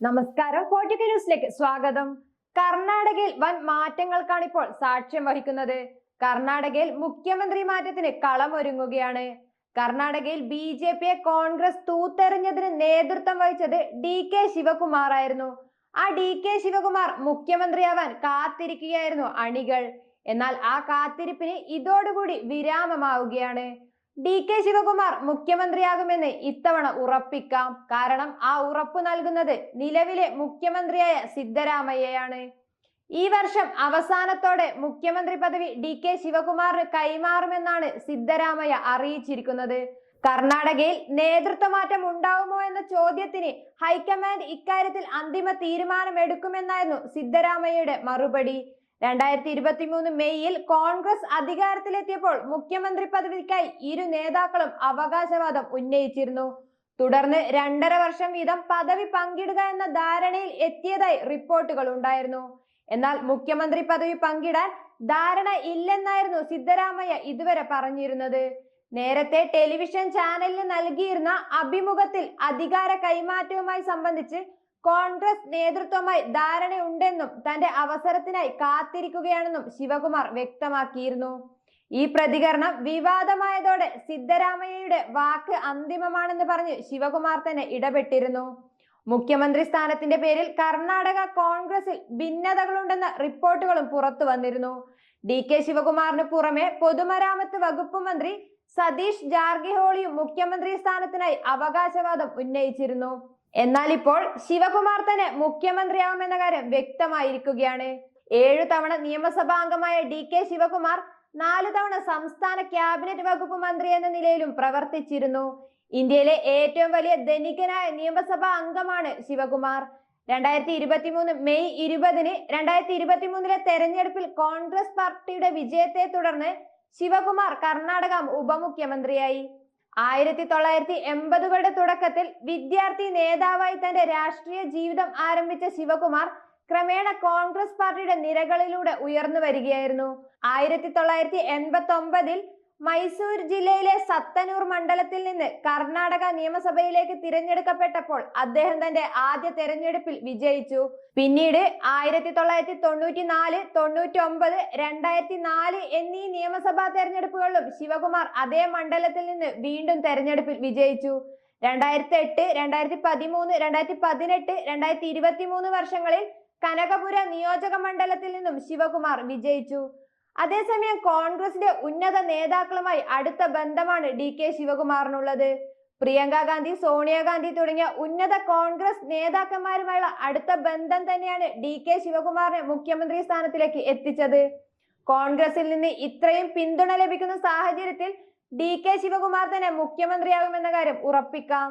നമസ്കാരം. ഫോർട്ടിക്ക ന്യൂസിലേക്ക് സ്വാഗതം. കർണാടകയിൽ വൻ മാറ്റങ്ങൾക്കാണ് ഇപ്പോൾ സാക്ഷ്യം വഹിക്കുന്നത്. കർണാടകയിൽ മുഖ്യമന്ത്രി മാറ്റത്തിന് കളമൊരുങ്ങുകയാണ് കർണാടകയിൽ ബി ജെ പിയെ കോൺഗ്രസ് തൂത്തെറിഞ്ഞതിന് നേതൃത്വം വഹിച്ചത് ഡി കെ ശിവകുമാർ ആയിരുന്നു. ആ ഡി കെ ശിവകുമാർ മുഖ്യമന്ത്രിയാവാൻ കാത്തിരിക്കുകയായിരുന്നു അണികൾ. എന്നാൽ ആ കാത്തിരിപ്പിന് ഇതോടുകൂടി വിരാമമാവുകയാണ്. ഡി കെ ശിവകുമാർ മുഖ്യമന്ത്രിയാകുമെന്ന് ഇത്തവണ ഉറപ്പിക്കാം. കാരണം ആ ഉറപ്പ് നൽകുന്നത് നിലവിലെ മുഖ്യമന്ത്രിയായ സിദ്ധരാമയ്യയാണ്. ഈ വർഷം അവസാനത്തോടെ മുഖ്യമന്ത്രി പദവി ഡി കെ ശിവകുമാറിന് കൈമാറുമെന്നാണ് സിദ്ധരാമയ്യ അറിയിച്ചിരിക്കുന്നത്. കർണാടകയിൽ നേതൃത്വമാറ്റം ഉണ്ടാവുമോ എന്ന ചോദ്യത്തിന് ഹൈക്കമാൻഡ് ഇക്കാര്യത്തിൽ അന്തിമ തീരുമാനമെടുക്കുമെന്നായിരുന്നു സിദ്ധരാമയ്യയുടെ മറുപടി. രണ്ടായിരത്തി ഇരുപത്തി മൂന്ന് മെയ്യിൽ കോൺഗ്രസ് അധികാരത്തിലെത്തിയപ്പോൾ മുഖ്യമന്ത്രി പദവിക്കായി ഇരു നേതാക്കളും അവകാശവാദം ഉന്നയിച്ചിരുന്നു. തുടർന്ന് രണ്ടര വർഷം വീതം പദവി പങ്കിടുക എന്ന ധാരണയിൽ എത്തിയതായി റിപ്പോർട്ടുകൾ ഉണ്ടായിരുന്നു. എന്നാൽ മുഖ്യമന്ത്രി പദവി പങ്കിടാൻ ധാരണ ഇല്ലെന്നായിരുന്നു സിദ്ധരാമയ്യ ഇതുവരെ പറഞ്ഞിരുന്നത്. നേരത്തെ ടെലിവിഷൻ ചാനലിന് നൽകിയിരുന്ന അഭിമുഖത്തിൽ അധികാര കൈമാറ്റവുമായി സംബന്ധിച്ച് കോൺഗ്രസ് നേതൃത്വമായി ധാരണയുണ്ടെന്നും തന്റെ അവസരത്തിനായി കാത്തിരിക്കുകയാണെന്നും ശിവകുമാർ വ്യക്തമാക്കിയിരുന്നു. ഈ പ്രതികരണം വിവാദമായതോടെ സിദ്ധരാമയ്യയുടെ വാക്ക് അന്തിമമാണെന്ന് പറഞ്ഞ് ശിവകുമാർ തന്നെ ഇടപെട്ടിരുന്നു. മുഖ്യമന്ത്രി സ്ഥാനത്തിന്റെ പേരിൽ കർണാടക കോൺഗ്രസിൽ ഭിന്നതകളുണ്ടെന്ന റിപ്പോർട്ടുകളും പുറത്തു വന്നിരുന്നു. ഡി കെ ശിവകുമാറിന് പുറമെ പൊതുമരാമത്ത് വകുപ്പ് മന്ത്രി സതീഷ് ജാർഗിഹോളിയും മുഖ്യമന്ത്രി സ്ഥാനത്തിനായി അവകാശവാദം ഉന്നയിച്ചിരുന്നു. എന്നാൽ ഇപ്പോൾ ശിവകുമാർ തന്നെ മുഖ്യമന്ത്രിയാവുമെന്ന കാര്യം വ്യക്തമായിരിക്കുകയാണ്. ഏഴു തവണ നിയമസഭാ അംഗമായ ഡി കെ ശിവകുമാർ നാല് തവണ സംസ്ഥാന ക്യാബിനറ്റ് വകുപ്പ് മന്ത്രി എന്ന നിലയിലും പ്രവർത്തിച്ചിരുന്നു. ഇന്ത്യയിലെ ഏറ്റവും വലിയ ധനികനായ നിയമസഭാ അംഗമാണ് ശിവകുമാർ. രണ്ടായിരത്തി ഇരുപത്തി മൂന്ന് മെയ് ഇരുപതിന് രണ്ടായിരത്തി ഇരുപത്തി മൂന്നിലെ തെരഞ്ഞെടുപ്പിൽ കോൺഗ്രസ് പാർട്ടിയുടെ വിജയത്തെ തുടർന്ന് ശിവകുമാർ കർണാടക ഉപമുഖ്യമന്ത്രിയായി. ആയിരത്തി തൊള്ളായിരത്തി എൺപതുകളുടെ തുടക്കത്തിൽ വിദ്യാർത്ഥി നേതാവായി തന്റെ രാഷ്ട്രീയ ജീവിതം ആരംഭിച്ച ശിവകുമാർ ക്രമേണ കോൺഗ്രസ് പാർട്ടിയുടെ നിരകളിലൂടെ ഉയർന്നു വരികയായിരുന്നു. ആയിരത്തി തൊള്ളായിരത്തി എൺപത്തി ഒമ്പതിൽ മൈസൂർ ജില്ലയിലെ സത്തനൂർ മണ്ഡലത്തിൽ നിന്ന് കർണാടക നിയമസഭയിലേക്ക് തിരഞ്ഞെടുക്കപ്പെട്ടപ്പോൾ അദ്ദേഹം തന്റെ ആദ്യ തെരഞ്ഞെടുപ്പിൽ വിജയിച്ചു. പിന്നീട് ആയിരത്തി തൊള്ളായിരത്തി തൊണ്ണൂറ്റി നാല് തൊണ്ണൂറ്റി ഒമ്പത് രണ്ടായിരത്തി നാല് എന്നീ നിയമസഭാ തെരഞ്ഞെടുപ്പുകളിലും ശിവകുമാർ അതേ മണ്ഡലത്തിൽ നിന്ന് വീണ്ടും തെരഞ്ഞെടുപ്പിൽ വിജയിച്ചു. രണ്ടായിരത്തി എട്ട് രണ്ടായിരത്തി പതിമൂന്ന് രണ്ടായിരത്തി പതിനെട്ട് രണ്ടായിരത്തി ഇരുപത്തി മൂന്ന് വർഷങ്ങളിൽ കനകപുര നിയോജക മണ്ഡലത്തിൽ നിന്നും ശിവകുമാർ വിജയിച്ചു. അതേസമയം കോൺഗ്രസിന്റെ ഉന്നത നേതാക്കളുമായി അടുത്ത ബന്ധമാണ് ഡി കെ ശിവകുമാറിനുള്ളത്. പ്രിയങ്ക ഗാന്ധി സോണിയാഗാന്ധി തുടങ്ങിയ ഉന്നത കോൺഗ്രസ് നേതാക്കന്മാരുമായുള്ള അടുത്ത ബന്ധം തന്നെയാണ് ഡി കെ ശിവകുമാറിനെ മുഖ്യമന്ത്രി സ്ഥാനത്തിലേക്ക് എത്തിച്ചത്. കോൺഗ്രസിൽ നിന്ന് ഇത്രയും പിന്തുണ ലഭിക്കുന്ന സാഹചര്യത്തിൽ ഡി കെ ശിവകുമാർ തന്നെ മുഖ്യമന്ത്രിയാകുമെന്ന കാര്യം ഉറപ്പിക്കാം.